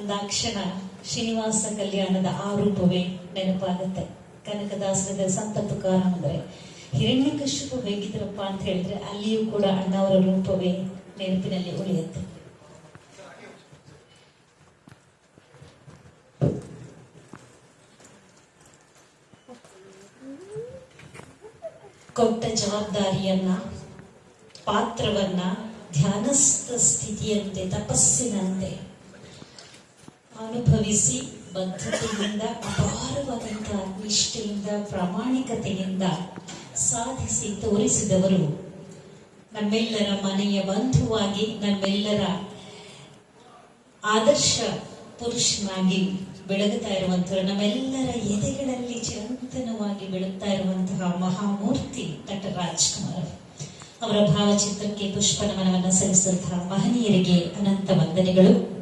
ಅಂದಾಕ್ಷಣ ಶ್ರೀನಿವಾಸ ಕಲ್ಯಾಣದ ಆ ರೂಪವೇ ನೆನಪಾಗುತ್ತೆ. ಕನಕದಾಸರದ ಸಂತತ್ತು ಕಾರ ಅಂದ್ರೆ ಹಿರಣ್ಯಕಶ್ಯಪು ಹೇಗಿದ್ರಪ್ಪ ಅಂತ ಹೇಳಿದ್ರೆ ಅಲ್ಲಿಯೂ ಕೂಡ ಅಣ್ಣವರ ರೂಪವೇ ನೆನಪಿನಲ್ಲಿ ಉಳಿಯುತ್ತೆ. ಕೊಟ್ಟ ಜವಾಬ್ದಾರಿಯನ್ನ, ಪಾತ್ರವನ್ನ, ಧ್ಯಾನಸ್ಥ ಸ್ಥಿತಿಯಂತೆ, ತಪಸ್ಸಿನಂತೆ ಅನುಭವಿಸಿ ಬದ್ಧತೆಯಿಂದ ಅಪಾರವಾದಂತಹ ನಿಷ್ಠೆಯಿಂದ, ಪ್ರಾಮಾಣಿಕತೆಯಿಂದ ಸಾಧಿಸಿ ತೋರಿಸಿದವರು ನಮ್ಮೆಲ್ಲರ ಮನೆಯ ಬಂಧುವಾಗಿ, ನಮ್ಮೆಲ್ಲರ ಆದರ್ಶ ಪುರುಷನಾಗಿ ಬೆಳಗುತ್ತಾ ಇರುವಂತಹ ನಮ್ಮೆಲ್ಲರ ಎದೆಗಳಲ್ಲಿ ಚಿರಂತನವಾಗಿ ಬೆಳಗ್ತಾ ಇರುವಂತಹ ಮಹಾಮೂರ್ತಿ ನಟ ರಾಜ್ಕುಮಾರ್ ಅವರ. ಭಾವಚಿತ್ರಕ್ಕೆ ಪುಷ್ಪ ನಮನವನ್ನು ಸಲ್ಲಿಸಿದಂತಹ ಮಹನೀಯರಿಗೆ ಅನಂತ ವಂದನೆಗಳು.